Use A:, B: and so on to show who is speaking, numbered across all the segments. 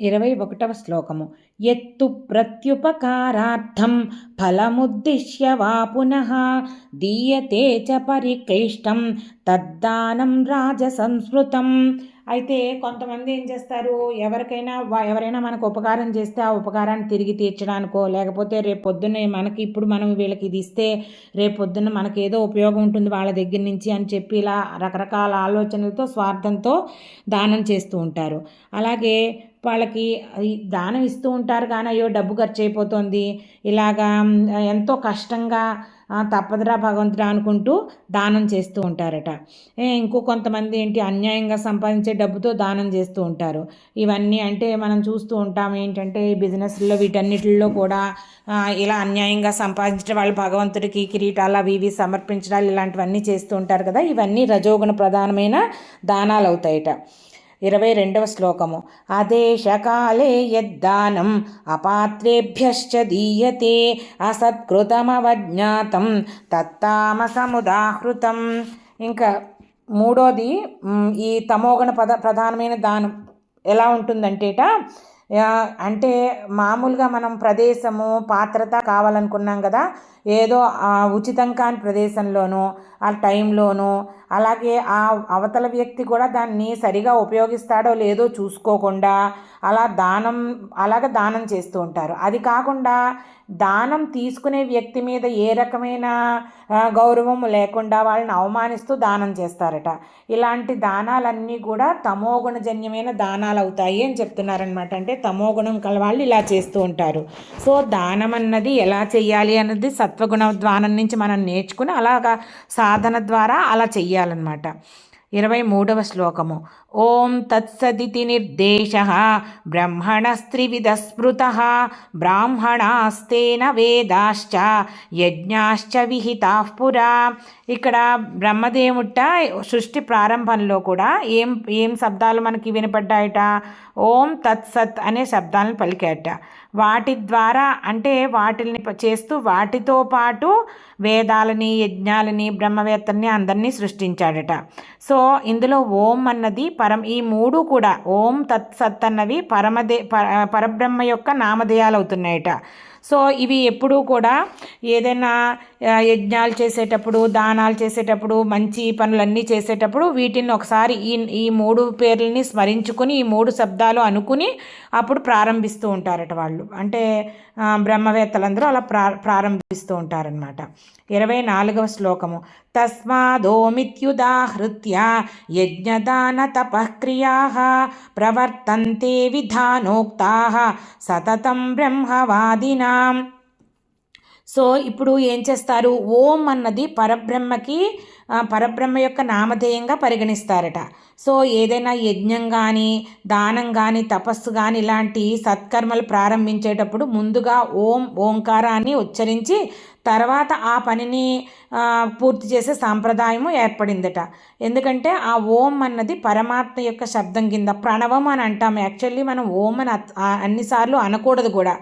A: ఇరవై ఒకటవ శ్లోకము. ఎత్తు ప్రత్యుపకారార్థం ఫలముద్దిశ్య వా పునః. దీయతే చ పరిక్లిష్టం. తద్దానం రాజసంస్మృతం అయితే కొంతమంది ఏం చేస్తారు? ఎవరికైనా ఎవరైనా మనకు ఉపకారం చేస్తే ఆ ఉపకారాన్ని తిరిగి తీర్చడానికో లేకపోతే రేపు పొద్దున్నే మనకి ఇప్పుడు మనం వీళ్ళకి ఇది ఇస్తే రేపు పొద్దున్న మనకి ఏదో ఉపయోగం ఉంటుంది వాళ్ళ దగ్గర నుంచి అని చెప్పి ఇలా రకరకాల ఆలోచనలతో స్వార్థంతో దానం చేస్తూ ఉంటారు. అలాగే వాళ్ళకి దానం ఇస్తూ ఉంటారు కానీ అయ్యో డబ్బు ఖర్చు అయిపోతుంది. ఇలాగా ఎంతో కష్టంగా తప్పదురా భగవంతుడా అనుకుంటూ దానం చేస్తూ ఉంటారట. ఇంకో కొంతమంది ఏంటి అన్యాయంగా సంపాదించే డబ్బుతో దానం చేస్తూ ఉంటారు. ఇవన్నీ అంటే మనం చూస్తూ ఉంటాం ఏంటంటే ఈ బిజినెస్లో వీటన్నిటిలో కూడా ఇలా అన్యాయంగా సంపాదించడం వాళ్ళు భగవంతుడికి కిరీటాలు అవి ఇవి సమర్పించడాలు ఇలాంటివన్నీ చేస్తూ ఉంటారు కదా. ఇవన్నీ రజోగుణ ప్రధానమైన దానాలు అవుతాయట ఇరవై రెండవ శ్లోకము. అదేశకాలే యద్దానం అపాత్రేభ్యశ్చ దీయతే అసత్కృతమవజ్ఞాతం తత్తామసముదాహృతం. ఇంకా మూడోది ఈ తమోగణ పద ప్రధానమైన దానం ఎలా ఉంటుందంటేట అంటే మామూలుగా మనం ప్రదేశము పాత్రత కావాలనుకున్నాం కదా ఏదో ఉచితం కాని ప్రదేశంలోనూ ఆ టైంలోనూ అలాగే ఆ అవతల వ్యక్తి కూడా దాన్ని సరిగా ఉపయోగిస్తాడో లేదో చూసుకోకుండా అలా దానం అలాగ దానం చేస్తూ ఉంటారు. అది కాకుండా దానం తీసుకునే వ్యక్తి మీద ఏ రకమైన గౌరవం లేకుండా వాళ్ళని అవమానిస్తూ దానం చేస్తారట. ఇలాంటి దానాలన్నీ కూడా తమోగుణజన్యమైన దానాలు అవుతాయి అని చెప్తున్నారనమాట అంటే తమోగుణం కల వాళ్ళు ఇలా చేస్తూ ఉంటారు. సో దానం అన్నది ఎలా చేయాలి అన్నది సత్వగుణ ద్వానం నుంచి మనం నేర్చుకుని అలాగా సాధన ద్వారా అలా చెయ్యాలన్నమాట ఇరవై మూడవ శ్లోకము. ఓం తత్సదితి నిర్దేశ బ్రహ్మణస్త్రివిధ స్మృత బ్రాహ్మణాస్తేన వేదాశ్చ యజ్ఞాశ్చ విహితా పురా. ఇక్కడ బ్రహ్మదేవుట సృష్టి ప్రారంభంలో కూడా ఏం ఏం శబ్దాలు మనకి వినపడ్డాయట? ఓం తత్సత్ అనే శబ్దాలను పలికాట వాటి ద్వారా అంటే వాటిని చేస్తూ వాటితో పాటు వేదాలని యజ్ఞాలని బ్రహ్మవేత్తల్ని అందరినీ సృష్టించాడట. సో ఇందులో ఓం అన్నది పరం ఈ మూడు కూడా ఓం తత్ సత్ అన్నవి పరమదే పరబ్రహ్మ యొక్క నామధేయాలు అవుతున్నాయట సో ఇవి ఎప్పుడూ కూడా ఏదైనా యజ్ఞాలు చేసేటప్పుడు దానాలు చేసేటప్పుడు మంచి పనులన్నీ చేసేటప్పుడు వీటిని ఒకసారి ఈ ఈ మూడు పేర్లని స్మరించుకుని ఈ మూడు శబ్దాలు అనుకుని అప్పుడు ప్రారంభిస్తూ ఉంటారట వాళ్ళు. అంటే బ్రహ్మవేత్తలందరూ అలా ప్రా ప్రారంభిస్తూ ఉంటారనమాట ఇరవై నాలుగవ శ్లోకము. తస్మాదోమిత్యుదాహృత్య యజ్ఞదాన తపక్రియా ప్రవర్తంతే విధానోక్తా సతతం బ్రహ్మవాదినా సో ఇప్పుడు ఏం చేస్తారు? ఓం అన్నది పరబ్రహ్మకి పరబ్రహ్మ యొక్క నామధేయంగా పరిగణిస్తారట. సో ఏదైనా యజ్ఞం కానీ దానం కానీ తపస్సు కానీ ఇలాంటి సత్కర్మలు ప్రారంభించేటప్పుడు ముందుగా ఓం ఓంకారాన్ని ఉచ్చరించి తర్వాత ఆ పనిని పూర్తి చేసే సాంప్రదాయము ఏర్పడిందట. ఎందుకంటే ఆ ఓం అన్నది పరమాత్మ యొక్క శబ్దం కింద ప్రణవం అని అంటాం. యాక్చువల్లీ మనం ఓం అని అన్నిసార్లు అనకూడదు కూడా.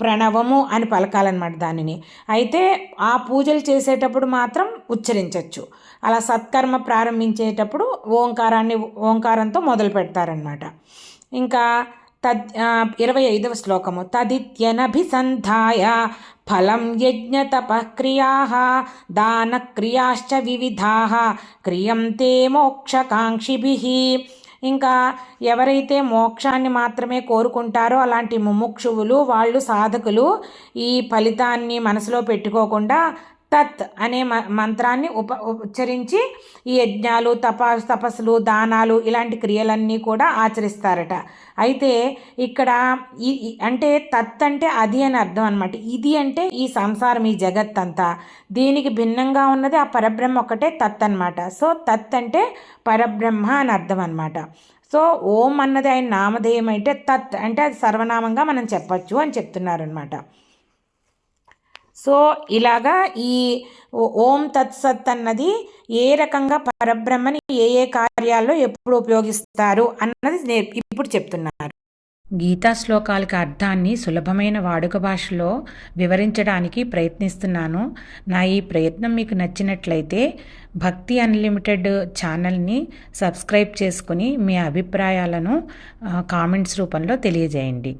A: ప్రణవము అని పలకాలన్నమాట దానిని. అయితే ఆ పూజలు చేసేటప్పుడు మాత్రం ఉచ్చరించవచ్చు అలా సత్కర్మ ప్రారంభించేటప్పుడు ఓంకారాన్ని ఓంకారంతో మొదలు పెడతారనమాట ఇంకా తద్ ఇరవై ఐదవ శ్లోకము. తదిత్యనభిసంధాయ ఫలం యజ్ఞతపక్రియా దానక్రియాశ్చ వివిధా క్రియంతే మోక్షకాంక్షిభి ఇంకా ఎవరైతే మోక్షాన్ని మాత్రమే కోరుకుంటారో అలాంటి ముముక్షువులు వాళ్ళు సాధకులు ఈ ఫలితాన్ని మనసులో పెట్టుకోకుండా తత్ అనే మంత్రాన్ని ఉప ఉచ్చరించి ఈ యజ్ఞాలు తప తపస్సులు దానాలు ఇలాంటి క్రియలన్నీ కూడా ఆచరిస్తారట. అయితే ఇక్కడ ఈ అంటే తత్ అంటే అది అని అర్థం అనమాట ఇది అంటే ఈ సంసారం ఈ జగత్ అంతా దీనికి భిన్నంగా ఉన్నది ఆ పరబ్రహ్మ ఒకటే తత్ అనమాట సో తత్ అంటే పరబ్రహ్మ అని అర్థం అనమాట సో ఓం అన్నది ఆయన నామధేయం అయితే తత్ అంటే అది సర్వనామంగా మనం చెప్పచ్చు అని చెప్తున్నారనమాట సో ఇలాగా ఈ ఓం తత్సత్ అన్నది ఏ రకంగా పరబ్రహ్మని ఏ ఏ కార్యాల్లో ఎప్పుడు ఉపయోగిస్తారు అన్నది ఇప్పుడు చెప్తున్నారు. గీతా శ్లోకాలకి అర్థాన్ని సులభమైన వాడుక భాషలో వివరించడానికి ప్రయత్నిస్తున్నాను. నా ఈ ప్రయత్నం మీకు నచ్చినట్లయితే భక్తి అన్లిమిటెడ్ ఛానల్ని సబ్స్క్రైబ్ చేసుకుని మీ అభిప్రాయాలను కామెంట్స్ రూపంలో తెలియజేయండి.